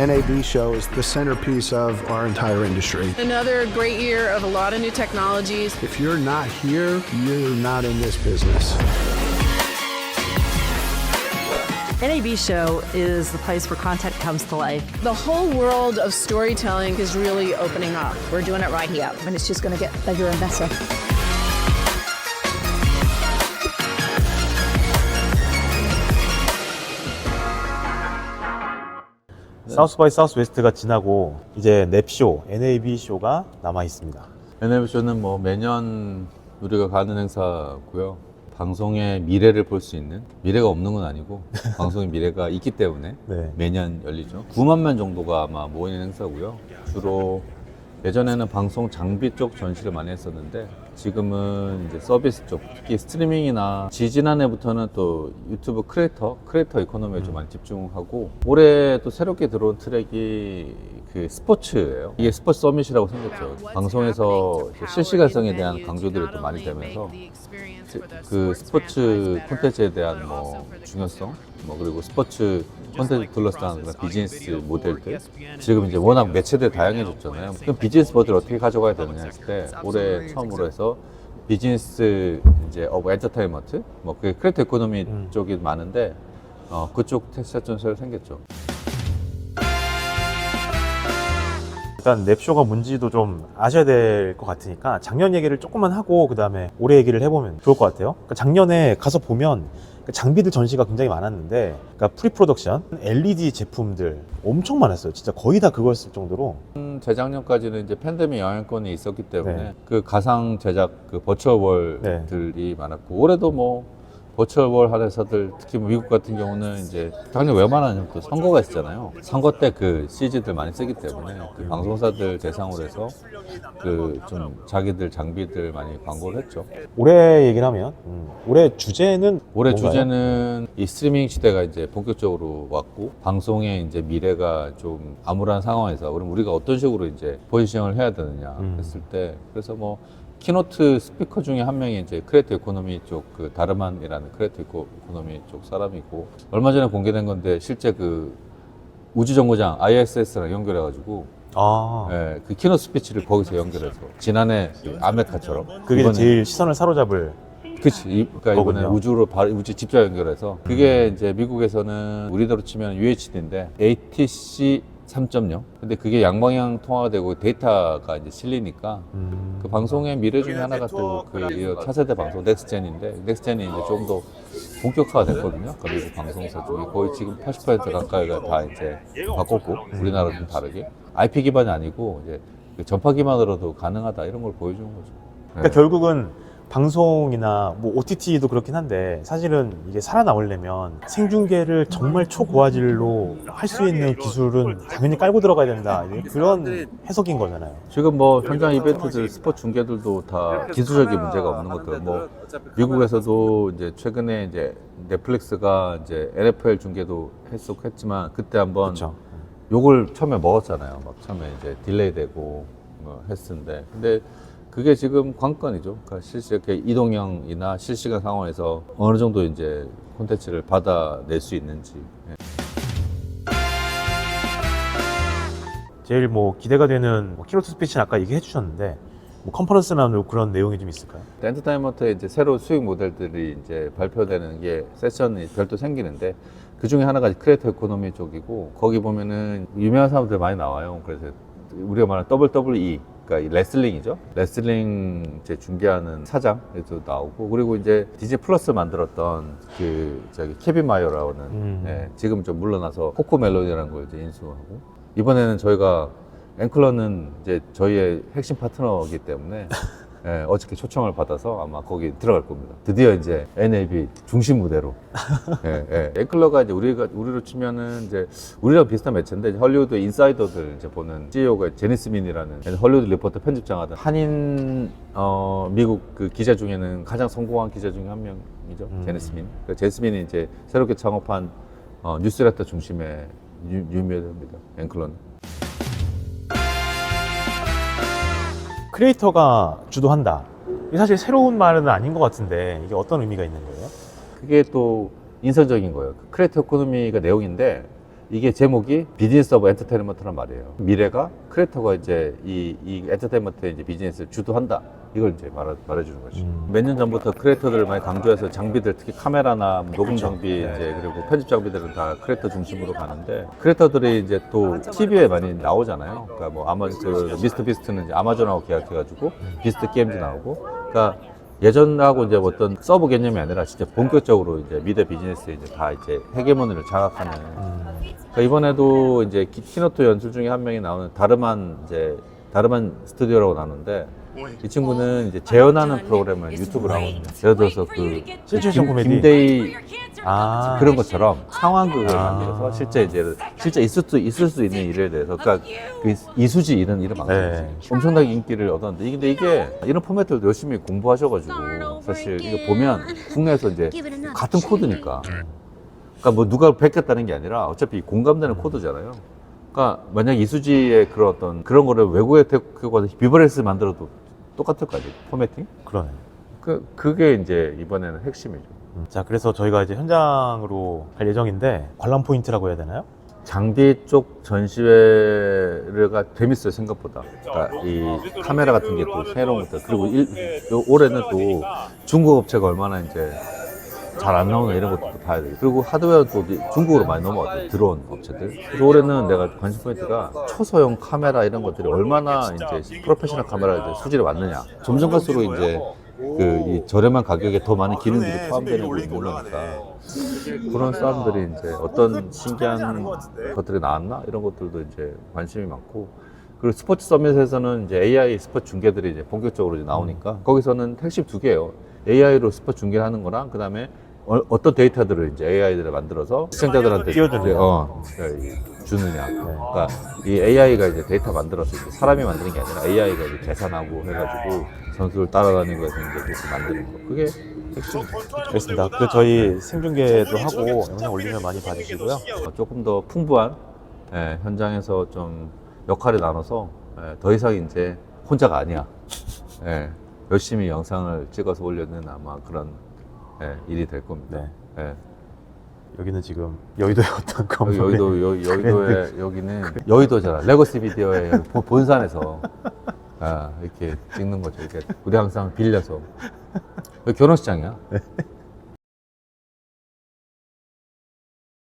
NAB show is the centerpiece of our entire industry. Another great year of a lot of new technologies. If you're not here, you're not in this business. NAB Show is the place where content comes to life. The whole world of storytelling is really opening up. We're doing it right here, and it's just going to get bigger and better. 사우스 바이 사우스 웨스트가 지나고 이제 랩쇼, NAB 쇼가 남아 있습니다. NM쇼는 뭐 매년 우리가 가는 행사고요. 방송의 미래를 볼 수 있는 미래가 없는 건 아니고 방송의 미래가 있기 때문에 네. 매년 열리죠. 9만 명 정도가 아마 모이는 행사고요. 주로 예전에는 방송 장비 쪽 전시를 많이 했었는데 지금은 이제 서비스 쪽 특히 스트리밍이나 지지난해부터는 또 유튜브 크리에이터 크리에이터 이코노미에 좀 많이 집중하고 올해 또 새롭게 들어온 트랙이 그 스포츠예요. 이게 스포츠 서밋이라고 생겼죠. 방송에서 실시간성에 대한 강조들이 또 많이 되면서 그 스포츠 콘텐츠에 대한 뭐 중요성, 뭐 그리고 스포츠 콘텐츠 둘러싼 그런 비즈니스 모델들 지금 이제 워낙 매체들 다양해졌잖아요. 그럼 비즈니스 모델 어떻게 가져가야 되느냐 했을 때 올해 처음으로 해서 비즈니스 이제 업 엔터테인먼트 뭐 그게 크리에이터 이코노미 쪽이 많은데 어, 그쪽 세션이 생겼죠. 일단 랩쇼가 뭔지도 좀 아셔야 될 것 같으니까 작년 얘기를 조금만 하고 그 다음에 올해 얘기를 해보면 좋을 것 같아요. 그러니까 작년에 가서 보면 그 장비들 전시가 굉장히 많았는데 그러니까 프리프로덕션, LED 제품들 엄청 많았어요. 진짜 거의 다 그거였을 정도로 음, 재작년까지는 이제 팬데믹 영향권이 있었기 때문에 네. 그 가상 제작 그 버추얼 네. 월들이 많았고 올해도 뭐 버추얼 월 한에서들 특히 뭐 미국 같은 경우는 이제 작년 웬만하면 또 선거가 있잖아요. 선거 때 그 CG들 많이 쓰기 때문에 그 방송사들 대상으로 해서 그 좀 자기들 장비들 많이 광고를 했죠. 올해 얘기를 하면 음, 올해 주제는 올해 뭔가요? 주제는 이 스트리밍 시대가 이제 본격적으로 왔고 방송의 이제 미래가 좀 암울한 상황에서 그럼 우리가 어떤 식으로 이제 포지션을 해야 되느냐 음. 했을 때 그래서 뭐 키노트 스피커 중에 한 명이 이제 크레이트 이코노미 쪽 그 다르만이라는 크레이트 이코노미 쪽 사람이고 얼마 전에 공개된 건데 실제 그 우주정거장 ISS랑 연결해가지고 아 예, 그 키노트 스피치를 거기서 연결해서 지난해 그 아메카처럼 그게 이번에 제일 시선을 사로잡을 그치. 이- 그러니까 이번에 거군요. 우주로 바, 우주 집자 연결해서 그게 이제 미국에서는 우리나라로 치면 UHD인데 ATC 3.0. 근데 그게 양방향 통화가 되고 데이터가 이제 실리니까 음, 그 방송의 미래 중에 하나가 또 그 차세대 방송 넥스젠인데 넥스젠이 이제 좀더 본격화가 됐거든요. 그 미국 방송사 쪽이 거의 지금 80% 가까이가 다 이제 바꿨고 우리나라 좀 다르게 IP 기반이 아니고 이제 그 전파 기반으로도 가능하다 이런 걸 보여주는 거죠. 그러니까 결국은 방송이나 뭐 OTT도 그렇긴 한데 사실은 이게 살아남으려면 생중계를 정말 초고화질로 할 수 있는 기술은 당연히 깔고 들어가야 된다 그런 해석인 거잖아요. 지금 뭐 현장 이벤트들 스포츠 중계들도 다 기술적인 문제가 없는 것들 뭐 미국에서도 이제 최근에 이제 넷플릭스가 이제 NFL 중계도 했었고 했지만 그때 한번 그렇죠. 욕을 처음에 먹었잖아요. 막 처음에 이제 딜레이 되고 뭐 했는데 근데 그게 지금 관건이죠. 그러니까 실시 이렇게 이동형이나 실시간 상황에서 어느 정도 이제 콘텐츠를 받아낼 수 있는지 예. 제일 뭐 기대가 되는 뭐 키노트 스피치는 아까 얘기해 주셨는데 뭐 컨퍼런스나 뭐 그런 내용이 좀 있을까요? 엔터테인먼트에 이제 새로 수익 모델들이 이제 발표되는 게 세션이 별도 생기는데 그 중에 하나가 크리에이터 이코노미 쪽이고 거기 보면은 유명한 사람들 많이 나와요. 그래서 우리가 말하는 WWE 그러니까 이 레슬링이죠. 레슬링 이제 중계하는 사장에도 나오고 그리고 이제 디즈니 플러스 만들었던 그 저기 케빈 마이어라는 음. 예, 지금 좀 물러나서 코코 멜로디라는 걸 이제 인수하고 이번에는 저희가 앵클러는 이제 저희의 핵심 파트너이기 때문에 예, 어저께 초청을 받아서 아마 거기 들어갈 겁니다. 드디어 이제 NAB 중심 무대로. 예, 예. 앵클러가 이제 우리가 우리로 치면은 이제 우리랑 비슷한 매체인데 헐리우드 인사이더들 이제 보는 CEO가 제니스 민이라는 헐리우드 리포터 편집장 하던 한인 어 미국 그 기자 중에는 가장 성공한 기자 중에 한 명이죠. 음. 제니스 민. 그 제니스 민이 이제 새롭게 창업한 어, 뉴스레터 중심의 유- 유명합니다. 앵클러는. 크리에이터가 주도한다. 이게 사실 새로운 말은 아닌 것 같은데 이게 어떤 의미가 있는 거예요? 그게 또 인선적인 거예요. 크리에이터 이코노미가 내용인데 이게 제목이 비즈니스 오브 엔터테인먼트란 말이에요. 미래가 크리에이터가 이제 이, 이 엔터테인먼트의 이제 비즈니스를 주도한다. 이걸 이제 말해, 말해주는 거죠. 음. 몇년 전부터 크리에이터들을 많이 강조해서 장비들 특히 카메라나 뭐 녹음 장비 이제 그리고 편집 장비들은 다 크리에이터 중심으로 가는데 크리에이터들이 이제 또 TV에 많이 나오잖아요. 그러니까 뭐 아마 그 미스터 비스트는 이제 아마존하고 계약해가지고 비스트 게임즈 나오고 그러니까 예전하고 이제 어떤 서브 개념이 아니라 진짜 본격적으로 이제 미래 비즈니스에 이제 다 이제 헤게모니를 장악하는. 그러니까 이번에도 이제 키- 키노트 연출 중에 한 명이 나오는 다르만 이제 다르만 스튜디오라고 나오는데 이 친구는 이제 재현하는 프로그램을 유튜브를 하거든요. 예를 들어서 그 시츄에이션 김- 코미디. 김대희 아 그런 것처럼 상황극을 아. 만들어서 실제 이제 실제 있을 수 있을 수 있는 일에 대해서 그러니까 그 이수지 이런 일을 만들어요. 네. 엄청나게 인기를 얻었는데 이- 근데 이게 이런 포맷들도 열심히 공부하셔가지고 사실 이거 보면 국내에서 이제 같은 코드니까 그러니까 뭐 누가 베꼈다는 게 아니라 어차피 공감되는 코드잖아요. 그러니까 만약 이수지의 그런 어떤 그런 거를 외국에 데리고 가서 비버레스 만들어도 똑같을 거 아니에요 포매팅? 그러네. 그 그게 이제 이번에는 핵심이죠. 음, 자 그래서 저희가 이제 현장으로 갈 예정인데 관람 포인트라고 해야 되나요? 장비 쪽 전시회가 재밌어요 생각보다. 그러니까 이 카메라 같은 게 또 새로운 것들 그리고 일, 요 올해는 또 중국 업체가 얼마나 이제 잘 안 나오나 이런 것도 봐야 돼요. 그리고 하드웨어 또 중국으로 많이 넘어왔어요. 드론 업체들. 그래서 올해는 내가 관심 포인트가 초소형 카메라 이런 것들이 얼마나 이제 프로페셔널 카메라 수질에 맞느냐. 점점 갈수록 이제 그이 저렴한 가격에 더 많은 기능들이 포함되는 게 있는 거니까 그런 사람들이 이제 어떤 신기한 것들이 나왔나 이런 것들도 이제 관심이 많고 그리고 스포츠 서밋에서는 이제 AI 스포츠 중계들이 이제 본격적으로 이제 나오니까 거기서는 핵심 두 개예요. AI로 스포츠 중계를 하는 거랑 그다음에 어, 떤 데이터들을 이제 AI들을 만들어서 시청자들한테. 이제, 어, 그, 주느냐. 그러니까 이 AI가 이제 데이터 만들어서 이제 사람이 만드는 게 아니라 AI가 이제 계산하고 해가지고 선수를 따라다니고 해서 이제 그렇게 만드는 거. 그게 핵심. 알겠습니다. 그 저희 생중계도 하고 영상 올리면 많이 봐주시고요. 어, 조금 더 풍부한 예, 현장에서 좀 역할을 나눠서 예, 더 이상 이제 혼자가 아니야. 예, 열심히 영상을 찍어서 올려는 아마 그런 예, 일이 될 겁니다. 네. 예. 여기는 지금 여의도의 어떤 여기, 건물에 여의도 여, 여의도에 여기는 여의도잖아. 레거시 비디오의 본- 본산에서 아, 이렇게 찍는 거죠. 이렇게 우리 항상 빌려서 여기 결혼식장이야.